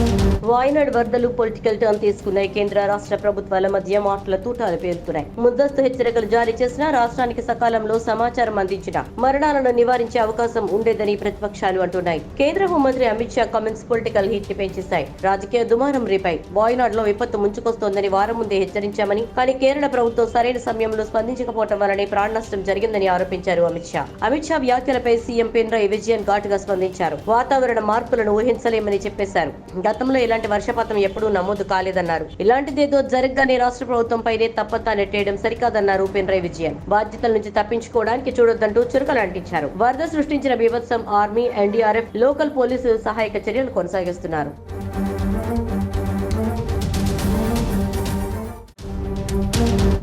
Thank you. Wayanad వరదలు political turn తీసుకున్నాయి. కేంద్ర రాష్ట్ర ప్రభుత్వాల మధ్య మాటల తూటాలు పేరుతున్నాయి. ముందస్తు హెచ్చరికలు జారీ చేసినా రాష్ట్రానికి సకాలంలో సమాచారం అందించిన మరణాలను నివారించే అవకాశం ఉండేదని ప్రతిపక్షాలు అంటున్నాయి. కేంద్ర హోంమంత్రి అమిత్ షా కమెంట్స్ పొలిటికల్ హీట్ని పెంచేశాయి. రాజకీయ దుమారం రేపాయి వాయనాడ్లో విపత్తు ముంచుకొస్తోందని వారం ముందే హెచ్చరించామని కానీ కేరళ ప్రభుత్వం సరైన సమయంలో స్పందించకపోవడం వల్లనే ప్రాణ నష్టం జరిగిందని ఆరోపించారు అమిత్ షా. అమిత్ షా వ్యాఖ్యలపై సీఎం పినరాయి విజయన్ ఘాటుగా స్పందించారు. వాతావరణ మార్పులను ఊహించలేమని చెప్పేశారు. గతంలో ఇలాంటి వర్షపాతం ఎప్పుడూ నమోదు కాలేదన్నారు. ఇలాంటిదేదో జరగగానే రాష్ట్ర ప్రభుత్వంపైనే తప్పంతా నెట్టేయడం సరికాదన్నారు పినరై విజయన్. బాధ్యతల నుంచి తప్పించుకోవడానికి చూడొద్దంటూ చురుకలు అంటించారు. వరద సృష్టించిన బీభత్సం ఆర్మీ ఎన్డీఆర్ఎఫ్ లోకల్ పోలీసు సహాయక చర్యలు కొనసాగిస్తున్నారు.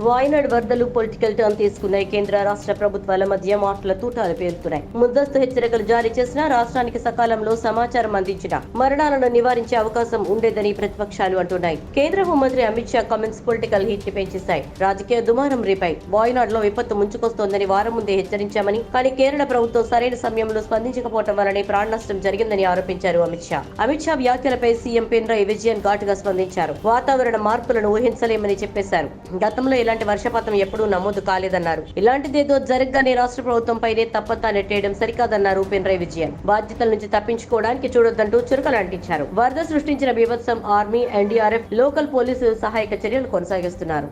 వాయనాడ్ వరదలు పొలిటికల్ టర్న్ తీసుకున్నాయి. కేంద్ర రాష్ట్ర ప్రభుత్వాల మధ్య మాటల తూటాలు పేరుతున్నాయి. ముందస్తు హెచ్చరికలు జారీ చేసినా రాష్ట్రానికి సకాలంలో సమాచారం అందించిన మరణాలను నివారించే అవకాశం ఉండేదని ప్రతిపక్షాలు అంటున్నాయి. కేంద్ర హోంమంత్రి అమిత్ షా కమెంట్స్ పొలిటికల్ హీట్ని పెంచేశాయి. రాజకీయ దుమారం రేపాయి వాయనాడ్లో విపత్తు ముంచుకొస్తోందని వారం ముందే హెచ్చరించామని కానీ కేరళ ప్రభుత్వం సరైన సమయంలో స్పందించకపోవడం వల్లనే ప్రాణ నష్టం జరిగిందని ఆరోపించారు అమిత్ షా. అమిత్ షా వ్యాఖ్యలపై సీఎం పినరాయి విజయన్ ఘాటుగా స్పందించారు. వాతావరణ మార్పులను ఊహించలేమని చెప్పేశారు. గతంలో ఇలాంటి వర్షపాతం ఎప్పుడూ నమోదు కాలేదన్నారు. ఇలాంటిదేదో జరగగానే రాష్ట్ర ప్రభుత్వంపైనే తప్పంతా నెట్టేయడం సరికాదన్నారు పినరై విజయన్. బాధ్యతల నుంచి తప్పించుకోవడానికి చూడొద్దంటూ చురకలు అంటించారు. వరద సృష్టించిన బీభత్సం ఆర్మీ ఎన్డీఆర్ఎఫ్ లోకల్ పోలీసు సహాయక చర్యలు కొనసాగిస్తున్నారు.